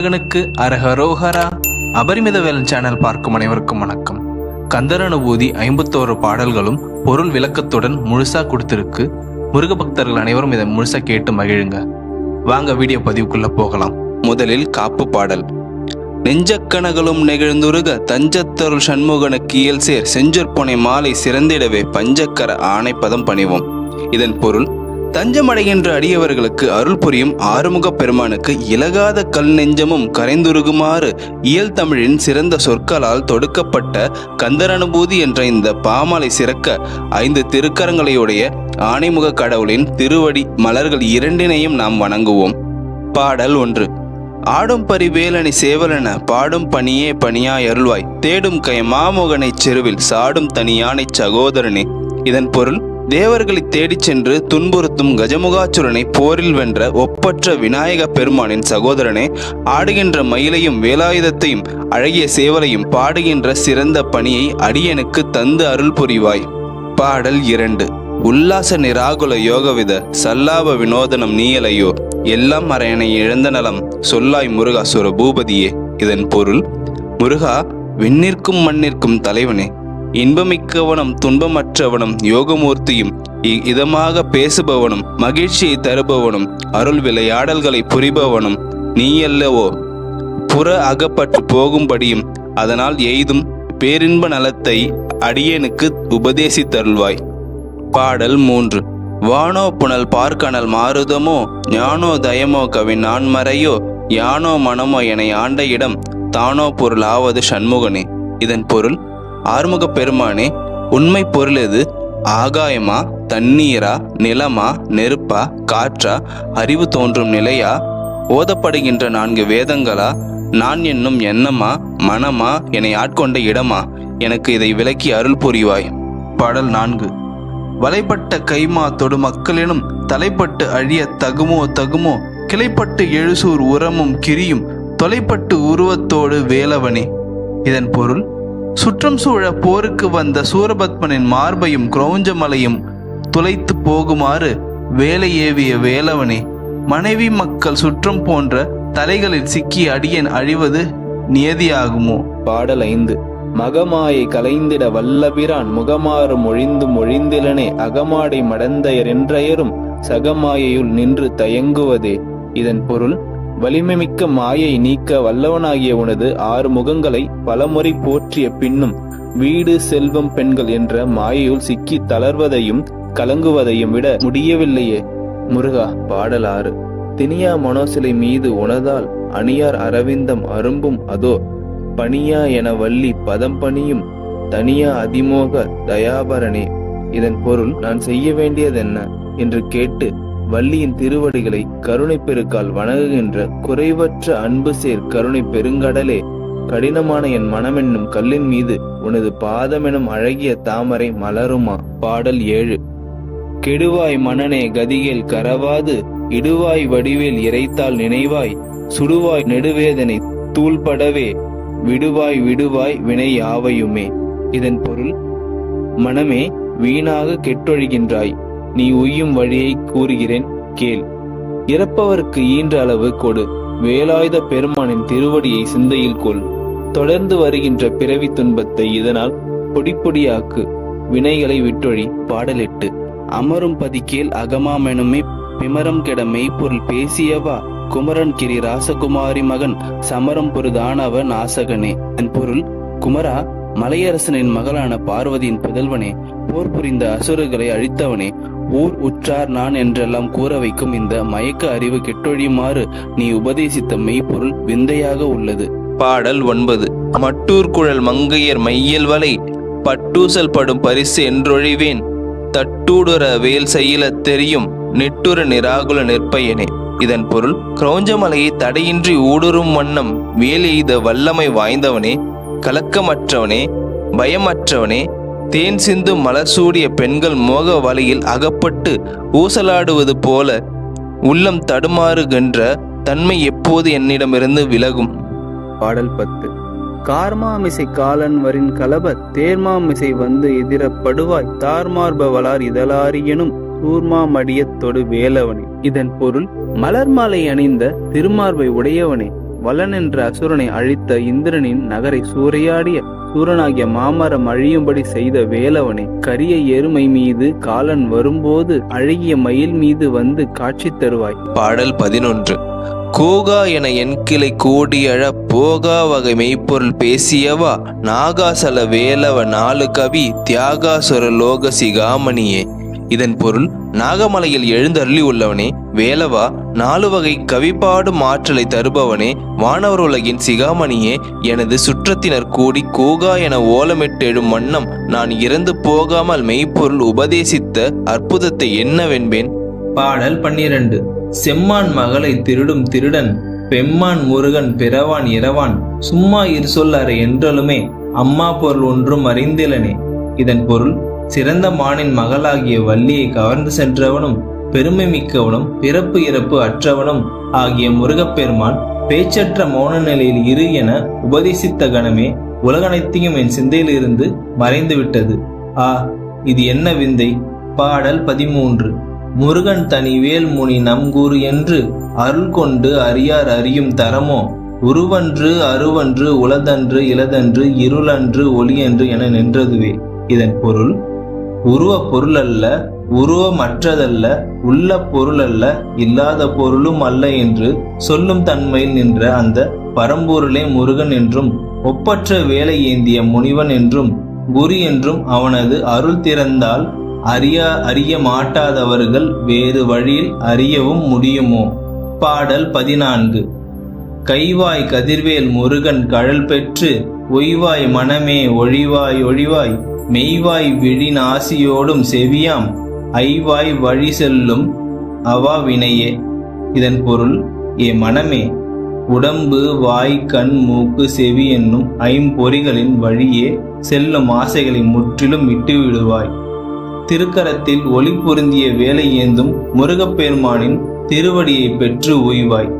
முருகனுக்கு அரஹரோஹரா. அபரிமித வேலன் சேனல் பார்க்கும் அனைவருக்கும் வணக்கம். கந்தர் ஐம்பத்தோரு பாடல்களும் பொருள் விளக்கத்துடன் முழுசா கொடுத்திருக்கு. முருக பக்தர்கள் அனைவரும் இதை முழுசா கேட்டு மகிழுங்க. வாங்க வீடியோ பதிவுக்குள்ள போகலாம். முதலில் காப்பு பாடல். நெஞ்சக்கணகளும் நெகிழ்ந்துருக தஞ்சத்தருள் சண்முகனுக்கு இயல் சேர் செஞ்சொற்பனை மாலை சிறந்திடவே பஞ்சக்கர ஆணைப்பதம் பணிவோம். இதன் பொருள் தஞ்சமடைகின்ற அடியவர்களுக்கு அருள் புரியும் ஆறுமுகப் பெருமானுக்கு இலகாத கல் நெஞ்சமும் கரைந்துருகுமாறு இயல் தமிழின் சிறந்த சொற்களால் தொடுக்கப்பட்ட கந்தரனுபூதி என்ற இந்த பாமாலை சிறக்க ஐந்து திருக்கரங்களையுடைய ஆணைமுக கடவுளின் திருவடி மலர்கள் இரண்டினையும் நாம் வணங்குவோம். பாடல் ஒன்று. ஆடும் பரிவேலனை சேவலென பாடும் பணியே பணியாய் அருள்வாய். தேடும் கை மாமோகனைச் செருவில் சாடும் தனியானை சகோதரனே. இதன் பொருள் தேவர்களை தேடிச் சென்று துன்புறுத்தும் கஜமுகாச்சுரனை போரில் வென்ற ஒப்பற்ற விநாயக பெருமானின் சகோதரனே ஆடுகின்ற மயிலையும் வேலாயுதத்தையும் அழகிய சேவலையும் பாடுகின்ற சிறந்த பணியை அடியனுக்கு தந்து அருள் புரிவாய். பாடல் இரண்டு. உல்லாச நிராகுல யோகவித சல்லாப வினோதனம் நீயலையோ எல்லாம் மறையனை இழந்த நலம் சொல்லாய் முருகாசுர பூபதியே. இதன் பொருள் முருகா விண்ணிற்கும் மண்ணிற்கும் தலைவனே. இன்பமிக்கவனும் துன்பமற்றவனும் யோகமூர்த்தியும் இ- இதமாக பேசுபவனும் மகிழ்ச்சியை தருபவனும் அருள் விளையாடல்களை புரிபவனும் நீயல்லவோ? புற அகப்பட்டு போகும்படியும் அதனால் எய்தும் பேரின்ப நலத்தை அடியேனுக்கு உபதேசித்தருள்வாய் பாடல் மூன்று. வானோ புனல் பார்க்கனல் மாருதமோ? ஞானோ தயமோ கவி நான்மறையோ யானோ மனமோ என ஆண்ட இடம் தானோ பொருள் ஆவது சண்முகனே. இதன் பொருள் ஆறுமுக பெருமானே உண்மை பொருள் எது? ஆகாயமா தண்ணீரா நிலமா நெருப்பா காற்றா? அறிவு தோன்றும் நிலையா? ஓதப்படுகின்ற நான்கு வேதங்களா? நான் என்னும் எண்ணமா மனமா என்னை ஆட்கொண்ட இடமா? எனக்கு இதை விளக்கி அருள் புரிவாய். பாடல் நான்கு. வலைப்பட்ட கைமா தொடு மக்களினும் தலைப்பட்டு அழிய தகுமோ தகுமோ? கிளைப்பட்டு எழுசூர் உரமும் கிரியும் தொலைப்பட்டு உருவத்தோடு வேலவனே. இதன் பொருள் சுற்றம் சூழ போருக்கு வந்த சூரபத்மனின் மார்பையும் கிரௌஞ்சமலையும் துளைத்து போகுமாறு வேலை ஏவிய வேலவனே மனைவி மக்கள் சுற்றம் போன்ற தலைகளில் சிக்கி அடியன் அழிவது நியதியாகுமோ? பாடல் ஐந்து. மகமாயை கலைந்திட வல்லபிரான் முகமாறு மொழிந்து மொழிந்திலனே அகமாடை மடந்தையர் என்றயரும் சகமாயையுள் நின்று தயங்குவதே. இதன் பொருள் வலிமைமிக்க மாயை நீக்க வல்லவனாகிய உனது ஆறு முகங்களை பலமுறை போற்றிய பின்னும் வீடு செல்வம் பெண்கள் என்ற மாயையுள் சிக்கி தளர்வதையும் கலங்குவதையும் விட முடியவில்லையே. முருகா பாடலாறு தினியா மனோசிலை மீது உனதால் அணியார் அரவிந்தம் அரும்பும் அதோ. பணியா என வள்ளி பதம் பணியும் தனியா அதிமோக தயாபரணே இதன் பொருள் நான் செய்ய வேண்டியதென்ன? என்று கேட்டு வள்ளியின் திருவடிகளை கருணை பெருக்கால் வணங்குகின்ற குறைவற்ற அன்பு சேர் கருணை பெருங்கடலே கடினமான என் மனமென்னும் கல்லின் மீது உனது பாதமெனும் அழகிய தாமரை மலருமா? பாடல் ஏழு. கெடுவாய் மனனே கதிகேல் கரவாது இடுவாய் வடிவேல் இறைத்தால் நினைவாய் சுடுவாய் நெடுவேதனை தூள்படவே விடுவாய் விடுவாய் வினை யாவையுமே. இதன் பொருள் மனமே வீணாக கெட்டொழிகின்றாய். நீ உய்யும் வழியை கூறுகிறேன் கேள். இறப்பவருக்கு ஈன்ற அளவு கொடு. வேலாயுத பெருமானின் திருவடியை சிந்தையில் கொள். தொடர்ந்து வருகின்ற பிறவி துன்பத்தை இதனால் பொடிப்பொடியாக்கு. வினைகளை விட்டொழி பாடலிட்டு. அமரும் பதிக்கேல் அகமாமெனுமே பிமரம் கெட மெய்ப்பொருள் பேசியவா? குமரன் கிரி ராசகுமாரி மகன் சமரம் பொருதானவ நாசகனே. என் பொருள் குமரா மலையரசனின் மகளான பார்வதியின் புதல்வனே. போர் புரிந்த அசுரர்களை அழித்தவனே. ஊர் உற்றார் நான் என்றெல்லாம் கூற வைக்கும் இந்த மயக்க அறிவு கெட்டொழியுமாறு நீ உபதேசித்த மெய்ப்பொருள் விந்தையாக உள்ளது. பாடல் ஒன்பது. மட்டூர் குழல் மங்கையர் மையல் வலை பட்டூசல் படும் பரிசு என்றொழிவேன். தட்டூடுற வேல் செயலத் தெரியும் நெட்டுற நிராகுல நிற்பயனே. இதன் பொருள் கிரௌஞ்சமலையை தடையின்றி ஊடுருவும் வண்ணம் வேல் எய்த வல்லமை வாய்ந்தவனே கலக்கமற்றவனே பயமற்றவனே தேன் சிந்து மலர் சூடிய பெண்கள் மோக வலையில் அகப்பட்டு ஊசலாடுவது போல உள்ளம் தடுமாறுகின்ற தன்மை எப்போது என்னிடமிருந்து விலகும்? பாடல் பத்து. கார்மாமிசை காலன்வரின் கலப தேர்மாமிசை வந்து எதிரப்படுவாய் தார்மார்பவளார் இதழாரியனும் சூர்மாமடியத்தொடு வேலவனே. இதன் பொருள் மலர் மாலை அணிந்த திருமார்பை உடையவனே. வலன் என்ற அசுரனை அழித்த இந்திரனின் நகரை சூறையாடிய சூரனாகிய மாமரம் அழியும்படி செய்த வேலவனே கரிய எருமை மீது காலன் வரும்போது அழகிய மயில் மீது வந்து காட்சி தருவாய். பாடல் பதினொன்று. கூகா என என் கிளை கூடியழ போகா வகை மெய்ப்பொருள் பேசியவா நாகாசல வேலவ நாலு கவி தியாகாசுர லோக சிகாமணியே இதன் பொருள் நாகமலையில் எழுந்தருளி உள்ளவனே வேலவா நாலு வகை கவிப்பாடும் ஆற்றலை தருபவனே வானவர் உலகின் சிகாமணியே எனது சுற்றத்தினர் கூடி கூகா என ஓலமிட்டெழும் வண்ணம் நான் இறந்து போகாமல் மெய்ப்பொருள் உபதேசித்த அற்புதத்தை என்னவென்பேன்? பாடல் பன்னிரண்டு. செம்மான் மகளை திருடும் திருடன் பெம்மான் முருகன் பிறவான் இரவான் சும்மா இரு சொல்லாரு என்றலுமே அம்மா பொருள் ஒன்றும் அறிந்திலனே. இதன் பொருள் சிறந்த மானின் மகளாகிய வள்ளியை கவர்ந்து சென்றவனும் பெருமை மிக்கவனும் பிறப்பு இறப்பு அற்றவனும் ஆகிய முருகப்பெருமான் பேச்சற்ற மௌன நிலையில் இரு என உபதேசித்த கணமே உலகனைத்தையும் என் சிந்தையிலிருந்து மறைந்து விட்டது ஆ இது என்ன விந்தை? பாடல் பதிமூன்று. முருகன் தனி வேல் முனி நம்கூறு என்று அருள் கொண்டு அறியார் அறியும் தரமோ? உருவன்று அருவன்று உளதன்று இளதன்று இருளன்று ஒளியன்று என நின்றதுவே. இதன் பொருள் உருவ பொருள் அல்ல உருவமற்றதல்ல உள்ள பொருள் அல்ல இல்லாத பொருளும் அல்ல என்று சொல்லும் தன்மையில் நின்ற அந்த பரம்பொருளே முருகன் என்றும் ஒப்பற்ற வேலை ஏந்திய முனிவன் என்றும் குரு என்றும் அவனது அருள் திறந்தால் அறிய அறிய மாட்டாதவர்கள் வேறு வழியில் அறியவும் முடியுமோ? பாடல் பதினான்கு. கைவாய் கதிர்வேல் முருகன் கழல் பெற்று ஒய்வாய் மனமே ஒழிவாய் ஒழிவாய் மெய்வாய் விழி நாசியோடும் செவியாம் ஐவாய் வழி செல்லும் அவா வினையே. இதன் பொருள் ஏ மனமே உடம்பு வாய் கண் மூக்கு செவி என்னும் ஐம்பொறிகளின் வழியே செல்லும் ஆசைகளை முற்றிலும் விட்டு விடுவாய் திருக்கரத்தில் ஒளி பொருந்திய வேலை ஏந்தும் முருகப்பெருமானின் திருவடியை பெற்று உய்வாய்.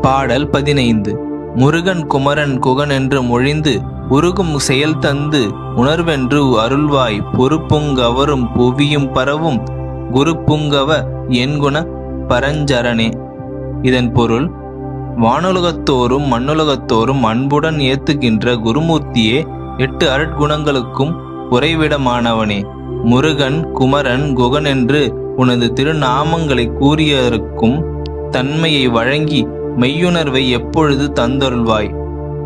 பாடல் பதினைந்து. முருகன் குமரன் குகன் என்று மொழிந்து உருகும் செயல் தந்து உணர்வென்று அருள்வாய். பொறுப்புங்கவரும் புவியும் பரவும் குருப்புங்கவ என்குண பரஞ்சரணே இதன் பொருள் வானுலகத்தோறும் மண்ணுலகத்தோறும் அன்புடன் ஏத்துகின்ற குருமூர்த்தியே எட்டு அருட்குணங்களுக்கும் உறைவிடமானவனே. முருகன் குமரன் குகன் என்று உனது திருநாமங்களை கூறியதற்கும் தன்மையை வழங்கி மெய்யுணர்வை எப்பொழுது தந்தருள்வாய்.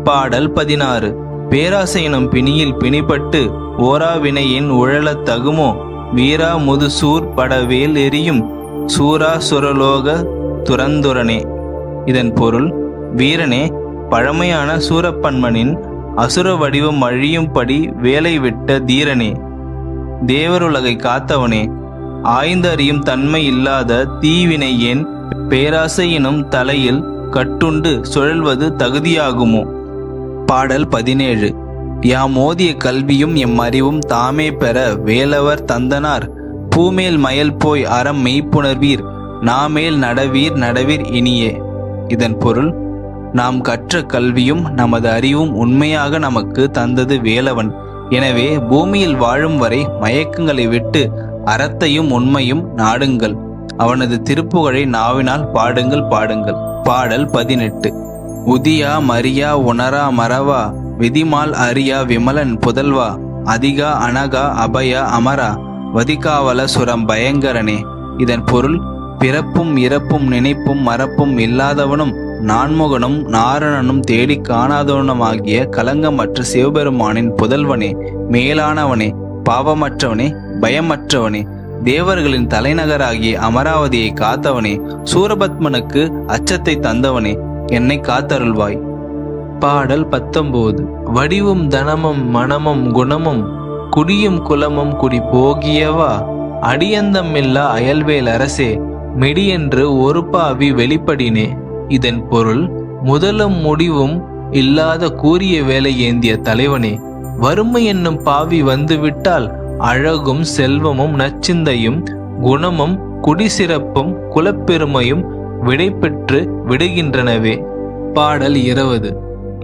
பாடல் பதினாறு. பேராசை எனும் பிணியில் பிணிப்பட்டு ஓராவினையின் உழலத் தகுமோ? வீரா முதுசூர் படவேல் எரியும். சூரா சுரலோக துரந்துரனே இதன் பொருள் வீரனே பழமையான சூரப்பன்மனின் அசுர வடிவம் அழியும்படி வேலை விட்ட தீரனே. தேவருலகை காத்தவனே ஆய்ந்தறியும் தன்மை இல்லாத தீவினை ஏன் பேராசையினும் தலையில் கட்டுண்டு சுழல்வது தகுதியாகுமோ? பாடல் பதினேழு. யாம் ஓதிய கல்வியும் எம் அறிவும் தாமே பெற வேலவர் தந்தனார். பூமேல் மயல் போய் அறம் மெய்ப்புணர்வீர். நாமேல் நடவீர் நடவீர் இனியே இதன் பொருள் நாம் கற்ற கல்வியும் நமது அறிவும் உண்மையாக நமக்கு தந்தது வேலவன். எனவே பூமியில் வாழும் வரை மயக்கங்களை விட்டு அறத்தையும் உண்மையும் நாடுங்கள். அவனது திருப்புகழை நாவினால் பாடுங்கள் பாடுங்கள். பாடல் பதினெட்டு. உதியா மரியா உணரா மறவா விதிமால் அரியா விமலன் புதல்வா அதிகா அனகா அபயா அமரா வதிகாவல சுரம் பயங்கரனே. இதன் பொருள் பிறப்பும் இறப்பும் நினைப்பும் மறப்பும் இல்லாதவனும் நான்முகனும் நாரணனும் தேடி காணாதவனுமாகிய கலங்கமற்ற சிவபெருமானின் புதல்வனே மேலானவனே பாவமற்றவனே பயமற்றவனே தேவர்களின் தலைநகராகிய அமராவதியை காத்தவனே சூரபத்மனுக்கு அச்சத்தை தந்தவனே என்னை காத்தருள்வாய். பாடல் பத்தொன்பது வடிவும் தனமும் மனமும் குணமும் குடியும் குலமும் குடி போகியவா? அடியந்தமில்லா அயல்வேல் அரசே மெடியென்று ஒரு பாவி வெளிப்படினே. இதன் பொருள் முதலும் முடிவும் இல்லாத கூறிய வேலை ஏந்திய தலைவனே. வறுமை என்னும் பாவி வந்துவிட்டால் அழகும் செல்வமும் நச்சிந்தையும் குணமும் குடிசிறப்பும் குலப்பெருமையும் விடைபெற்று விடுகின்றனவே. பாடல் இருபது.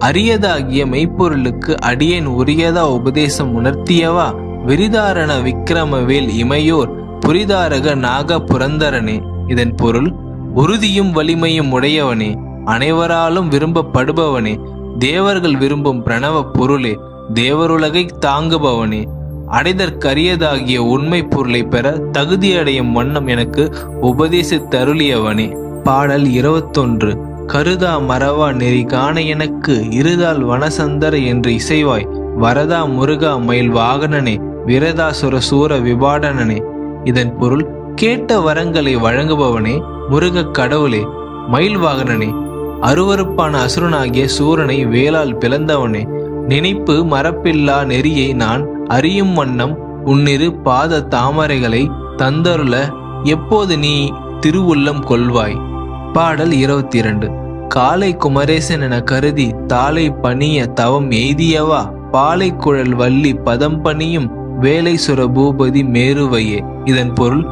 அரியதாகிய மெய்ப்பொருளுக்கு அடியேன் உரியதா உபதேசம் உணர்த்தியவா? விரிதாரண விக்கிரமவேல் இமையோர் புரிதாரக நாக புரந்தரனே. இதன் பொருள் உறுதியும் வலிமையும் உடையவனே. அனைவராலும் விரும்பப்படுபவனே. தேவர்கள் விரும்பும் பிரணவ பொருளே. தேவருலகை தாங்குபவனே. அடைதற்கரியதாகிய உண்மை பொருளை பெற தகுதியடையும் வண்ணம் எனக்கு உபதேசித்தருளியவனே. பாடல் இருபத்தொன்று கருதா மரவா நெறி காண எனக்கு இருதால் வனசந்தர என்று இசைவாய் வரதா முருகா மயில் வாகனனே விரதாசுர சூர விபாடனனே. இதன் பொருள் கேட்ட வரங்களை வழங்குபவனே முருகக் கடவுளே மயில் வாகனனே. அருவருப்பான அசுரனாகிய சூரனை வேளால் பிளந்தவனே. நினைப்பு மரப்பில்லா நெறியை நான் அறியும் வண்ணம் உன்னிரு பாத தாமரைகளை தந்தருள எப்போது நீ திருவுள்ளம் கொள்வாய்? பாடல் இருபத்தி இரண்டு காலை குமரேசன் என கருதி தாளை பணிய தவம் எய்தியவா? பாலை குழல் வள்ளி பதம் பணியும் வேலை சுர பூபதி மேருவையே. இதன் பொருள்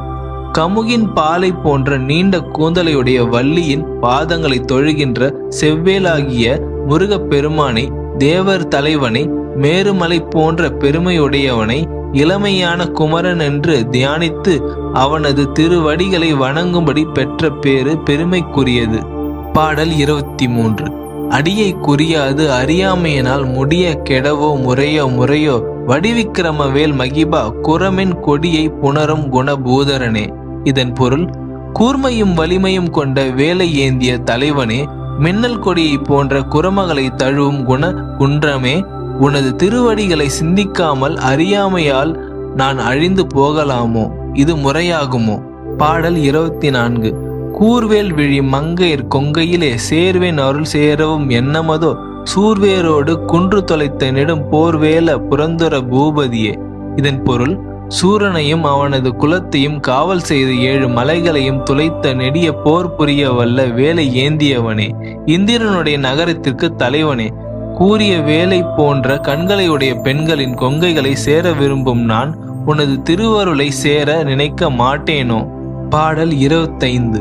கமுகின் பாலை போன்ற நீண்ட கூந்தலையுடைய வள்ளியின் பாதங்களை தொழுகின்ற செவ்வேலாகிய முருகப் பெருமானை தேவர் தலைவனை மேருமலை போன்ற பெருமையுடையவனை இளமையான குமரன் என்று தியானித்து அவனது திருவடிகளை வணங்கும்படி பெற்ற பேறு பெருமைக்குரியது. பாடல் இருபத்தி மூன்று அடியை குறியாது அறியாமையினால் முடிய கெடவோ முறையோ முறையோ வடிவிக்கிரமவேல் மகிபா குரமின் கொடியை புணரும் குணபூதரனே. இதன் பொருள் கூர்மையும் வலிமையும் கொண்ட வேலை ஏந்திய தலைவனே மின்னல் கொடியை போன்ற குரமகளை தழுவும் குண குன்றமே உனது திருவடிகளை சிந்திக்காமல் அறியாமையால் நான் அழிந்து போகலாமோ? இது முறையாகுமோ? பாடல் இருபத்தி நான்கு கூர்வேல் விழி மங்கையர் கொங்கையிலே சேர்வேன் அருள் சேரவும் என்னமதோ? சூர்வேரோடு குன்று தொலைத்த நெடும் போர்வேல புரந்துர பூபதியே. இதன் பொருள் சூரனையும் அவனது குலத்தையும் காவல் செய்து ஏழு மலைகளையும் துளைத்த நெடிய போர் புரிய வல்ல வேலை ஏந்தியவனே. இந்திரனுடைய நகரத்திற்கு தலைவனே. கூறிய வேலை போன்ற கண்களையுடைய பெண்களின் கொங்கைகளை சேர விரும்பும் நான் உனது திருவருளை சேர நினைக்க மாட்டேனோ? பாடல் இருபத்தைந்து.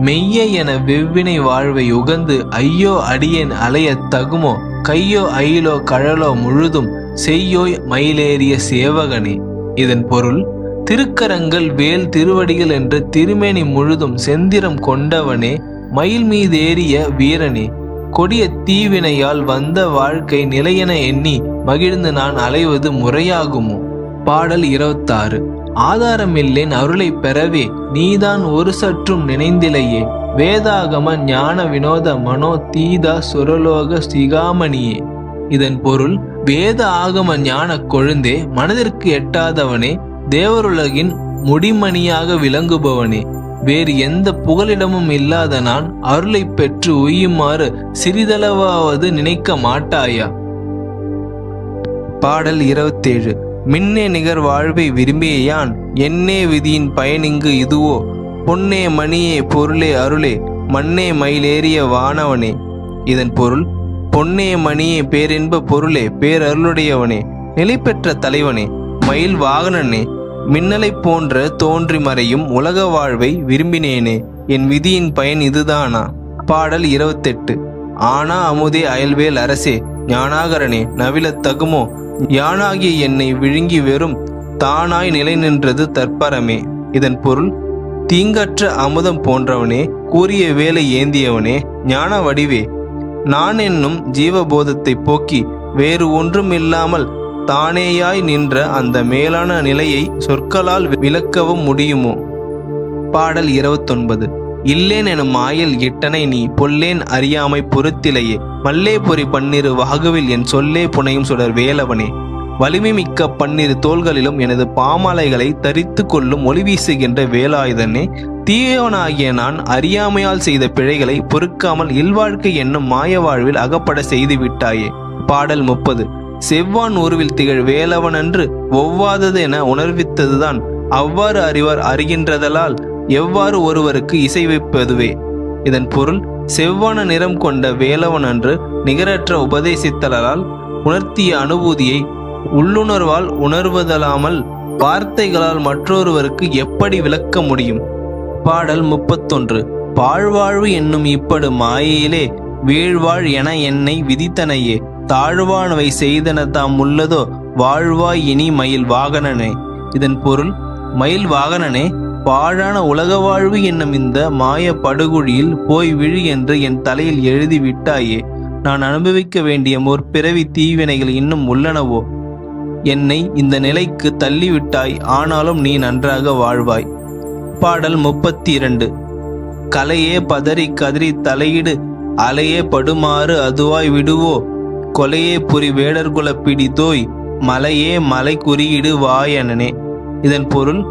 மெய்ய என வெவ்வினை வாழ்வை உகந்து ஐயோ அடியேன் அலைய தகுமோ? கையோ அயிலோ கழலோ முழுதும் செய்யோய் மயிலேறிய சேவகனே. இதன் பொருள் திருக்கரங்கள் வேல் திருவடிகள் என்ற திருமேனி முழுதும் செந்திரம் கொண்டவனே மயில் மீதேறிய வீரனே. கொடிய தீவினையால் வந்த வாழ்க்கை நிலையென எண்ணி மகிழ்ந்து நான் அலைவது முறையாகுமோ? பாடல் இருபத்தாறு. ஆதாரமில்லேன் அருளை பெறவே நீதான் ஒரு சற்றும் நினைந்திலையே. வேதாகம ஞான வினோத மனோ தீதா சுரலோக சிகாமணியே. இதன் பொருள் வேத ஆகம ஞான கொழுந்தே மனதிற்கு எட்டாதவனே தேவருலகின் முடிமணியாக விளங்குபவனே. வேறு எந்த புகலிடமும் இல்லாத நான் அருளை பெற்று உய்யுமாறு சிறிதளவாவது நினைக்க மாட்டாயா? பாடல் இருபத்தேழு. மின்னே நிகர் வாழ்வை விரும்பிய யான்? என்னே விதியின் பயனிங்கு இதுவோ? பொன்னே மணியே பொருளே அருளே. மண்ணே மயிலேறிய வானவனே. இதன் பொருள் பொன்னே மணியே பேரின்ப பொருளே பேரருளுடையவனே. நிலை பெற்ற தலைவனே மயில் வாகனனே. மின்னலைப் போன்ற தோன்றி மறையும் உலக வாழ்வை விரும்பினேனே. என் விதியின் பயன் இதுதானா? பாடல் இருபத்தெட்டு. ஆனா அமுதே அயல்வேல் அரசே ஞானாகரனே நவிலத் தகுமோ? யானாகிய என்னை விழுங்கி வெறும் தானாய் நிலை நின்றது தற்பரமே. இதன் பொருள் தீங்கற்ற அமுதம் போன்றவனே கூறிய வேலை ஏந்தியவனே ஞான வடிவே. நான் என்னும் ஜீவபோதத்தை போக்கி வேறு ஒன்றும் இல்லாமல் தானேயாய் நின்ற அந்த மேலான நிலையை சொற்களால் விளக்கவும் முடியுமோ? பாடல் இருபத்தொன்பது. இல்லேன் எனும் ஆயில் இட்டனை நீ பொல்லேன் அறியாமை பொறுத்திலையே. மல்லே பொறி பன்னிரு வாகுவில் என் சொல்லே புனையும் சுடர் வேலவனே. வலிமை மிக்க பன்னிரு தோள்களிலும் எனது பாமாலைகளை தரித்து கொள்ளும் ஒளி வீசுகின்ற வேலாயுதனே. தீயவனாகிய நான் அறியாமையால் செய்த பிழைகளை பொறுக்காமல் இல்வாழ்க்கை என்னும் மாய வாழ்வில் அகப்பட செய்து விட்டாயே பாடல் முப்பது. செவ்வான் உருவில் திகழ் வேலவன் என்று ஒவ்வாதது என உணர்வித்ததுதான். அவ்வாறு அறிவார் அறிகின்றதலால் எவ்வாறு ஒருவருக்கு இசைவைப்பதுவே இதன் பொருள் செவ்வான நிறம் கொண்ட வேலவன் என்று நிகரற்ற உபதேசித்தலால் உணர்த்திய அனுபூதியை உள்ளுணர்வால் உணர்வதலாமல் வார்த்தைகளால் மற்றொருவருக்கு எப்படி விளக்க முடியும்? பாடல் முப்பத்தொன்று. பாழ்வாழ்வு என்னும் இப்படு மாயையிலே வீழ்வாழ் என என்னை விதித்தனையே. தாழ்வானவை செய்தன தாம் உள்ளதோ வாழ்வாய் இனி மயில் வாகனனே. இதன் பொருள் மயில் வாகனனே பாழான உலக வாழ்வு என்னும் இந்த மாய படுகுழியில் போய் விழு என்று என் தலையில் எழுதி விட்டாயே. நான் அனுபவிக்க வேண்டிய முற்பிறவி தீவினைகள் இன்னும் உள்ளனவோ? என்னை இந்த நிலைக்கு தள்ளிவிட்டாய் ஆனாலும் நீ நன்றாக வாழ்வாய். பாடல் முப்பத்தி இரண்டு கலையே பதறி கதறி தலையிடு அலையே படுமாறு அதுவாய் விடுவோ? கொலையே புரி வேடர்குல பிடித்தோய் மலையே மலை குறியிடு வாயனனே. இதன் பொருள்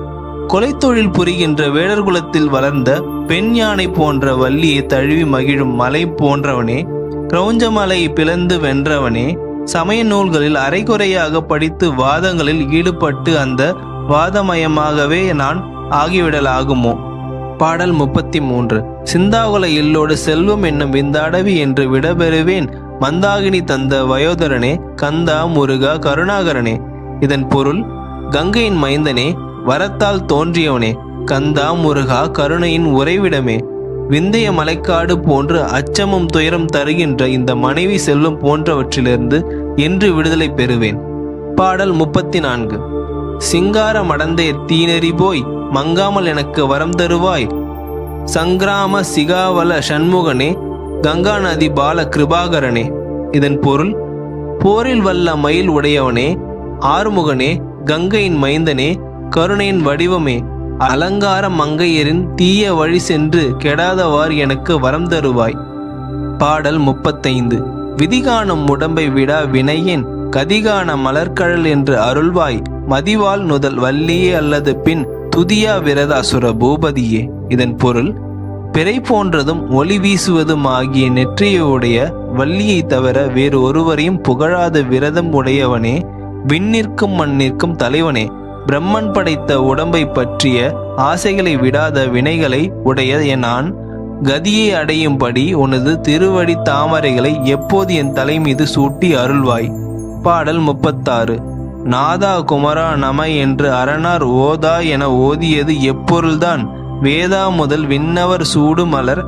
கொலை தொழில் புரிகின்ற வேடர்குலத்தில் வளர்ந்த பெண் யானை போன்ற வள்ளியை தழுவி மகிழும் மலை போன்றவனே கிரௌஞ்ச மலையை பிளந்து வென்றவனே சமய நூல்களில் அரைகுறையாக படித்து வாதங்களில் ஈடுபட்டு அந்த வாதமயமாகவே நான் ஆகிவிடலாகுமோ? பாடல் முப்பத்தி மூன்று. சிந்தாகுல இல்லோடு செல்வம் என்னும் விந்தாடவி என்று விடபெறுவேன் மந்தாகினி தந்த வயோதரனே கந்தா முருகா கருணாகரனே. இதன் பொருள் கங்கையின் மைந்தனே வரத்தால் தோன்றியவனே. கந்தா முருகா கருணையின் உறைவிடமே. விந்தைய மலைக்காடு போன்று அச்சமும் துயரம் தருகின்ற இந்த மனைவி செல்வம் போன்றவற்றிலிருந்து என்று விடுதலை பெறுவேன். பாடல் முப்பத்தி நான்கு சிங்கார மடந்தைய தீனெறி போய் மங்காமல் எனக்கு வரம் தருவாய். சங்கிராம சிகாவல சண்முகனே கங்கா நதி பால கிருபாகரனே இதன் பொருள் போரில் வல்ல மயில் உடையவனே ஆறுமுகனே கங்கையின் மைந்தனே கருணையின் வடிவமே அலங்கார மங்கையரின் தீய வழி சென்று கெடாதவார் எனக்கு வரம் தருவாய். பாடல் முப்பத்தைந்து. விதிகாணும் உடம்பை விடா வினையின் கதிகான மலர்கழல் என்று அருள்வாய் மதிவாள் நுதல் வள்ளியே அல்லது பின் துதியா விரதாசுர பூபதியே இதன் பொருள் பிறை போன்றதும் ஒளி வீசுவதும் ஆகிய நெற்றியுடைய வள்ளியை தவிர வேறு ஒருவரையும் புகழாத விரதம் உடையவனே விண்ணிற்கும் மண்ணிற்கும் தலைவனே. பிரம்மன் படைத்த உடம்பை பற்றிய ஆசைகளை விடாத வினைகளை உடைய என் நான் கதியை அடையும்படி உனது திருவடி தாமரைகளை எப்போது என் தலை மீது சூட்டி அருள்வாய். பாடல் முப்பத்தாறு. நாதா குமரா நம என்று அரணார் ஓதா என ஓதியது எப்பொருள்தான். வேதா முதல் விண்ணவர் சூடு மலர்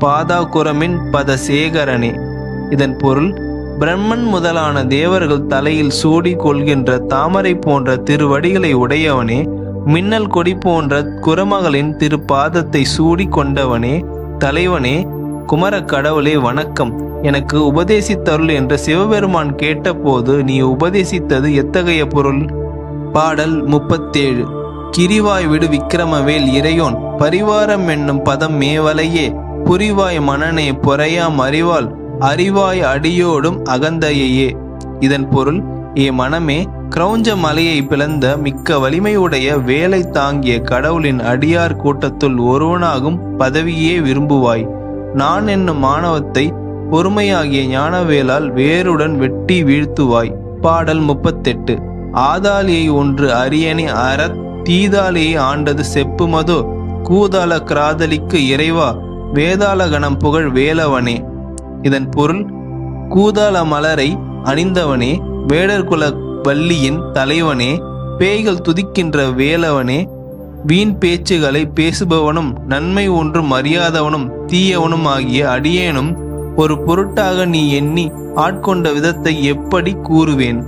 பாதா குரமின் பத சேகரனே இதன் பொருள் பிரம்மன் முதலான தேவர்கள் தலையில் சூடி கொள்கின்ற தாமரை போன்ற திருவடிகளை உடையவனே மின்னல் கொடி போன்ற குரமகளின் திருப்பாதத்தை சூடி கொண்டவனே தலைவனே குமர கடவுளே வணக்கம். எனக்கு உபதேசித்தருள் என்று சிவபெருமான் கேட்டபோது நீ உபதேசித்தது எத்தகைய பொருள்? பாடல் முப்பத்தேழு. கிரிவாய் விடு விக்கிரமவேல் இறையோன். பரிவாரம் என்னும் பதம் மேவலையே. புரிவாய் மனனே பொறையாம் அறிவால். அறிவாய் அடியோடும் அகந்தையே இதன் பொருள் ஏ மனமே கிரௌஞ்ச மலையை பிளந்த மிக்க வலிமையுடைய வேலை தாங்கிய கடவுளின் அடியார் கூட்டத்துள் ஒருவனாகும் பதவியே விரும்புவாய். நான் என்னும் மாணவத்தை பொறுமையாகிய ஞானவேலால் வேருடன் வெட்டி வீழ்த்துவாய். பாடல் முப்பத்தெட்டு. ஆதாலியை ஒன்று அரியணை அறத் தீதாலியை ஆண்டது செப்புமதோ கூதால கிராதலிக்கு இறைவா வேதாள கணம் புகழ் வேலவனே. இதன் பொருள் கூதாள மலரை அணிந்தவனே வேடர்குல வள்ளியின் தலைவனே பேய்கள் துதிக்கின்ற வேலவனே. வீண் பேச்சுகளை பேசுபவனும் நன்மை ஒன்றும் அறியாதவனும் தீயவனும் ஆகிய அடியேனும் ஒரு பொருட்டாக நீ எண்ணி ஆட்கொண்ட விதத்தை எப்படி கூறுவேன்?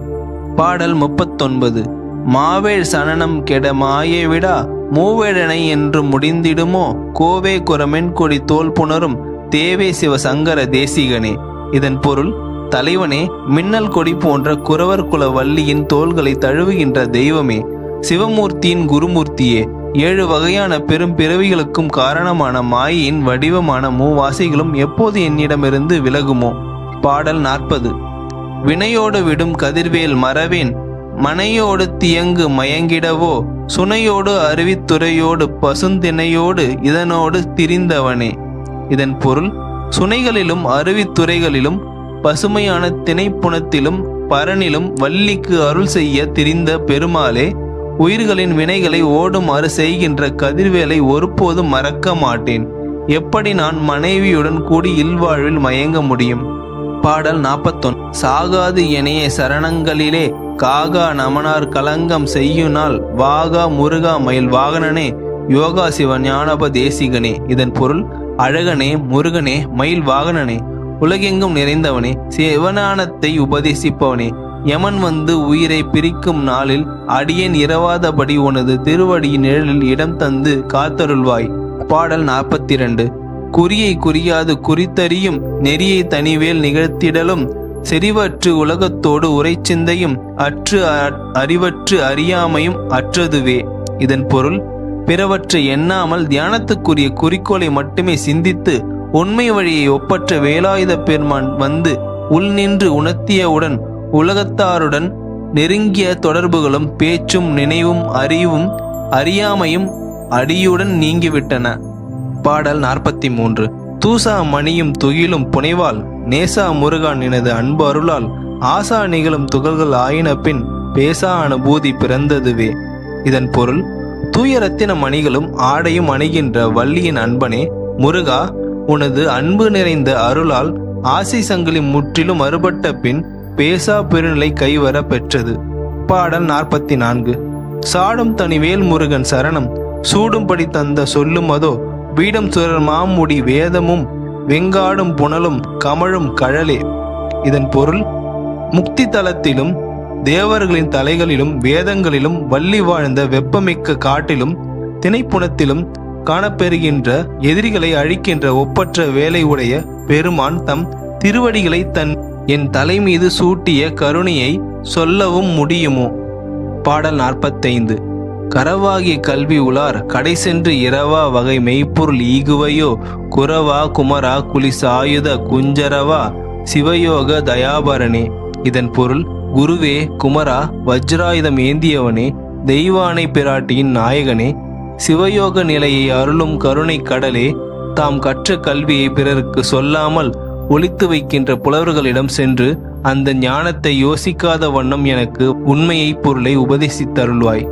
பாடல் முப்பத்தொன்பது. மாவேல் சனனம் கெட மாயே விடா மூவேடனை என்று முடிந்திடுமோ? கோவே குரமென் கொடி தோல் புணரும் தேவே சிவசங்கர தேசிகனே. இதன் பொருள் தலைவனே மின்னல் கொடி போன்ற குறவர் குல வள்ளியின் தோள்களை தழுவுகின்ற தெய்வமே. சிவமூர்த்தியின் குருமூர்த்தியே ஏழு வகையான பெரும் பிறவிகளுக்கும் காரணமான மாயின் வடிவமான மூவாசிகளும் எப்போது என்னிடமிருந்து விலகுமோ? பாடல் நாற்பது. வினையோடு விடும் கதிர்வேல் மறவேன் மனையோடு தியங்கு மயங்கிடவோ சுனையோடு அருவித்துறையோடு பசுந்திணையோடு இதனோடு திரிந்தவனே. இதன் பொருள் சுனைகளிலும் அருவித்துறைகளிலும் பசுமையான திணைப்புணத்திலும் பரனிலும் வள்ளிக்கு அருள் செய்ய திரிந்த பெருமாளே உயிர்களின் வினைகளை ஓடுமாறு செய்கின்ற கதிர்வேலை ஒருபோதும் மறக்க மாட்டேன். எப்படி நான் மனைவியுடன் கூடி இல்வாழ்வில் மயங்க முடியும்? பாடல் நாற்பத்தொன் சாகாது இணைய சரணங்களிலே காகா நமனார் கலங்கம் செய்யுனால் வாகா முருகா மயில் வாகனனே யோகா சிவ ஞானப தேசிகனே இதன் பொருள் அழகனே முருகனே மயில் வாகனனே. உலகெங்கும் நிறைந்தவனே சிவஞானத்தை உபதேசிப்பவனே. யமன் வந்து உயிரை பிரிக்கும் நாளில் அடியேன் இரவாதபடி உனது திருவடியின் நிழலில் இடம் தந்து காத்தருள்வாய். பாடல் நாற்பத்தி இரண்டு குறியை குறியாது குறித்தறியும் நெறியை தனிவேல் நிகழ்த்திடலும் செறிவற்று உலகத்தோடு உரைச்சிந்தையும் அற்று அறிவற்று அறியாமையும் அற்றதுவே. இதன் பொருள் பிறவற்றை எண்ணாமல் தியானத்துக்குரிய குறிக்கோளை மட்டுமே சிந்தித்து உண்மை வழியை ஒப்பற்ற வேலாயுத பெருமான் வந்து உள் நின்று உணர்த்தியவுடன் உலகத்தாருடன் நெருங்கிய தொடர்புகளும் பேச்சும் நினைவும் அறிவும் அறியாமையும் அடியுடன் நீங்கிவிட்டன. பாடல் நாற்பத்தி மூன்று. தூசா மணியும் துகிலும் புனைவால் நேசா முருகான் எனது அன்பு அருளால் ஆசா நிகழும் துகள்கள் ஆயின பின் பேசா அனுபூதி பிறந்ததுவே. இதன் பொருள் தூய ரத்தின மணிகளும் ஆடையும் அணிகின்ற வள்ளியின் அன்பனே முருகா உனது அன்பு நிறைந்த அருளால் ஆசி சங்கிலி முற்றிலும் அறுபட்ட பின் பேசா பெருநிலை கைவர பெற்றது. பாடல் நாற்பத்தி நான்கு சாடும் தனிவேல் முருகன் சரணம் சூடும்படி தந்த சொல்லும் அதோ வீடம் சுரர் மாமுடி வேதமும் வெங்காடும் புனலும் கமழும் கழலே. இதன் பொருள் முக்தி தலத்திலும் தேவர்களின் தலைகளிலும் வேதங்களிலும் வள்ளி வாழ்ந்த வெப்பமிக்க காட்டிலும் திணைப்புணத்திலும் காணப்பெறுகின்ற எதிரிகளை அழிக்கின்ற ஒப்பற்ற வேலை உடைய பெருமான் தம் திருவடிகளை தன் என் தலை மீது சூட்டிய கருணையை சொல்லவும் முடியுமோ? பாடல் நாற்பத்தைந்து. கரவாகிய கல்வி உலார் கடை சென்று இரவா வகை மெய்ப்பொருள் ஈகுவையோ குரவா குமரா குலிசாயுத குஞ்சரவா சிவயோக தயாபரணே. இதன் பொருள் குருவே குமரா வஜ்ராயுதம் ஏந்தியவனே தெய்வானை பிராட்டியின் நாயகனே. சிவயோக நிலையை அருளும் கருணை கடலே தாம் கற்ற கல்வியை பிறருக்கு சொல்லாமல் ஒழித்து வைக்கின்ற புலவர்களிடம் சென்று அந்த ஞானத்தை யோசிக்காத வண்ணம் எனக்கு உண்மையை பொருளை உபதேசித்தருள்வாய்.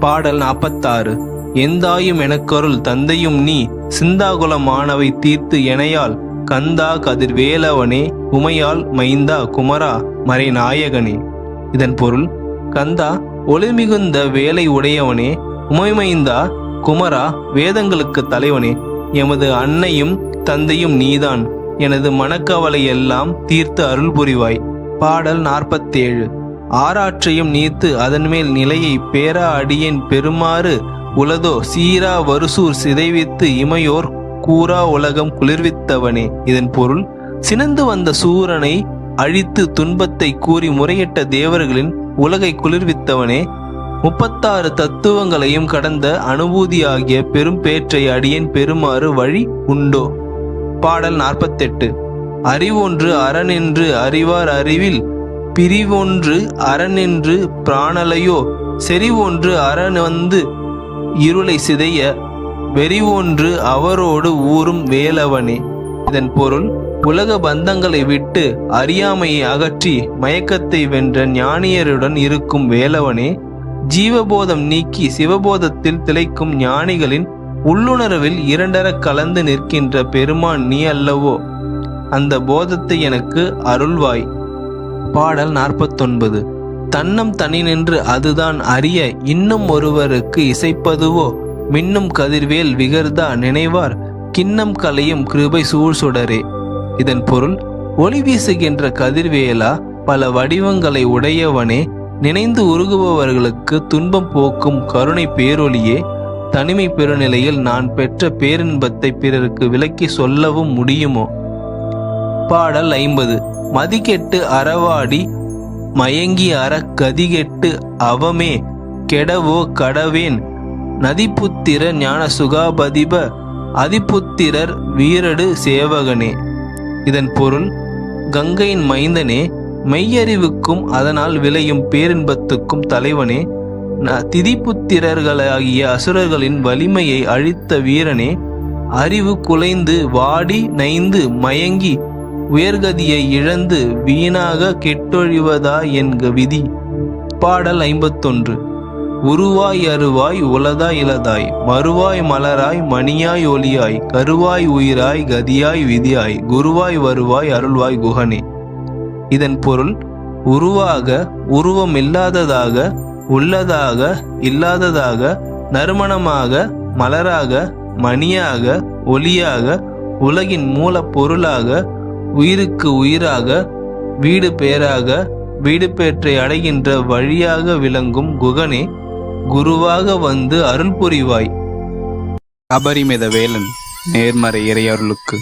பாடல் நாற்பத்தாறு எந்தாயும் எனக்கருள் தந்தையும் நீ சிந்தாகுலமானவை தீர்த்து எனையால் கந்தா கதிர்வேலவனே உமையால் மைந்தா குமரா மறைநாயகனே. இதன் பொருள் கந்தா ஒளிமிகுந்த வேலை உடையவனே உமைமைந்தா குமரா வேதங்களுக்கு தலைவனே. எமது அன்னையும் தந்தையும் நீதான். எனது மனக்கவலை எல்லாம் தீர்த்து அருள் புரிவாய் பாடல் நாற்பத்தேழு. ஆராற்றையும் நீத்து அதன்மேல் நிலையை பேரா அடியேன் பெருமாறு உலதோ சீரா வருசூர் சிதைவித்து இமையோர் கூரா உலகம் குளிர்வித்தவனே. இதன் பொருள் சினந்து வந்த சூரனை அழித்து துன்பத்தை கூறி முறையிட்ட தேவர்களின் உலகை குளிர்வித்தவனே. முப்பத்தாறு தத்துவங்களையும் கடந்த அனுபூதியாகிய பெரும் பேற்றை அடியேன் பெருமாறு வழி உண்டோ? பாடல் நாற்பத்தெட்டு. அறிவொன்று அறனென்று அறிவார் அறிவில் பிரிவொன்று அறனென்று பிராணலையோ? செறிவொன்று அரண் வந்து இருளை சிதைய? வெறிவொன்று அவரோடு ஊறும் வேலவனே. இதன் பொருள் உலக பந்தங்களை விட்டு அறியாமையை அகற்றி மயக்கத்தை வென்ற ஞானியருடன் இருக்கும் வேலவனே ஜீவபோதம் நீக்கி சிவபோதத்தில் திளைக்கும் ஞானிகளின் உள்ளுணர்வில் இரண்டர கலந்து நிற்கின்ற பெருமான் நீ அல்லவோ? அந்த போதத்தை எனக்கு அருள்வாய். பாடல் நாற்பத்தொன்பது. தன்னம் தனி நின்று அதுதான் அறிய இன்னும் ஒருவருக்கு இசைப்பதுவோ? மின்னும் கதிர்வேல் விகர்தா நினைவார் கிண்ணம் கலையும் கிருபை சூழ் சுடரே. இதன் பொருள் ஒளி வீசுகின்ற கதிர்வேலா பல வடிவங்களை உடையவனே நினைந்து உருகுபவர்களுக்கு துன்பம் போக்கும் கருணை பேரொளியே தனிமை பெருநிலையில் நான் பெற்ற பேரின்பத்தை பிறருக்கு விளக்கி சொல்லவும் முடியுமோ? பாடல் ஐம்பது. மதிகெட்டு அறவாடி மயங்கி அற கதிகெட்டு அவமே கெடவோ கடவேன். நதிபுத்திர ஞான சுகாபதிப அதிபுத்திரர் வீரடு சேவகனே. இதன் பொருள் கங்கையின் மைந்தனே மெய்யறிவுக்கும் அதனால் விளையும் பேரின்பத்துக்கும் தலைவனே. ந- திதிபுத்திரர்களாகிய அசுரர்களின் வலிமையை அழித்த வீரனே அறிவு குலைந்து வாடி நைந்து மயங்கி உயர்கதியை இழந்து வீணாக கெட்டொழிவதா என்க விதி. பாடல் ஐம்பத்தொன்று. உருவாய் அருவாய் உலதாய் இலதாய் மறுவாய் மலராய் மணியாய் ஒளியாய் கருவாய் உயிராய் கதியாய் விதியாய் குருவாய் வருவாய் அருள்வாய் குகனே. இதன் பொருள் உருவாக உருவம் இல்லாததாக உள்ளதாக இல்லாததாக நறுமணமாக மலராக மணியாக ஒளியாக உலகின் மூலப் பொருளாக உயிருக்கு உயிராக வீடு பேராக வீடு பேற்றை அடைகின்ற வழியாக விளங்கும் குகனே குருவாக வந்து அருள் புரிவாய். அபரிமித வேலன் நேர்மறை இறையருளுக்கு.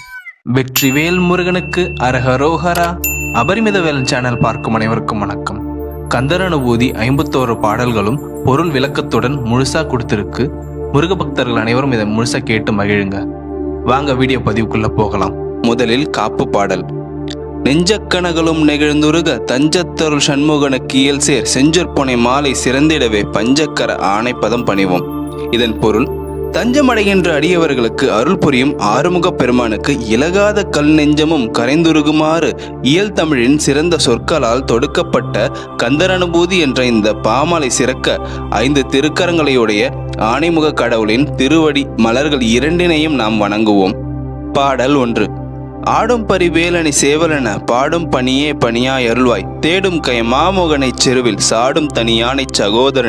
வெற்றிவேல் முருகனுக்கு அரஹரோஹரா. அபரிமித வேலன் சேனல் பார்க்கும் அனைவருக்கும் வணக்கம். கந்தர் அனுபூதி ஐம்பத்தோரு பாடல்களும் பொருள் விளக்கத்துடன் முழுசா கொடுத்திருக்கு. முருக பக்தர்கள் அனைவரும் இதை முழுசா கேட்டு மகிழுங்க. வாங்க வீடியோ பதிவுக்குள்ள போகலாம். முதலில் காப்பு பாடல். நெஞ்சக்கணகளும் நெகிழ்ந்துருக தஞ்சத்தருள் சண்முகனுக்கு இயல் சேர். செஞ்சொற்பனை மாலை சிறந்திடவே பஞ்சக்கர ஆணைப்பதம் பணிவோம். இதன் பொருள் தஞ்சமடைகின்ற அடியவர்களுக்கு அருள் புரியும் ஆறுமுகப் பெருமானுக்கு இலகாத கல் நெஞ்சமும் கரைந்துருகுமாறு இயல் தமிழின் சிறந்த சொற்களால் தொடுக்கப்பட்ட கந்தரனுபூதி என்ற இந்த பாமாலை சிறக்க ஐந்து திருக்கரங்களையுடைய ஆணைமுக கடவுளின் திருவடி மலர்கள் இரண்டினையும் நாம் வணங்குவோம். பாடல் ஒன்று. ஆடும் பரிவேலனை சேவலென பாடும் பணியே பணியாய் அருள்வாய். தேடும் கை மாமோகனைச் செருவில் சாடும் தனியானைச் சகோதரன்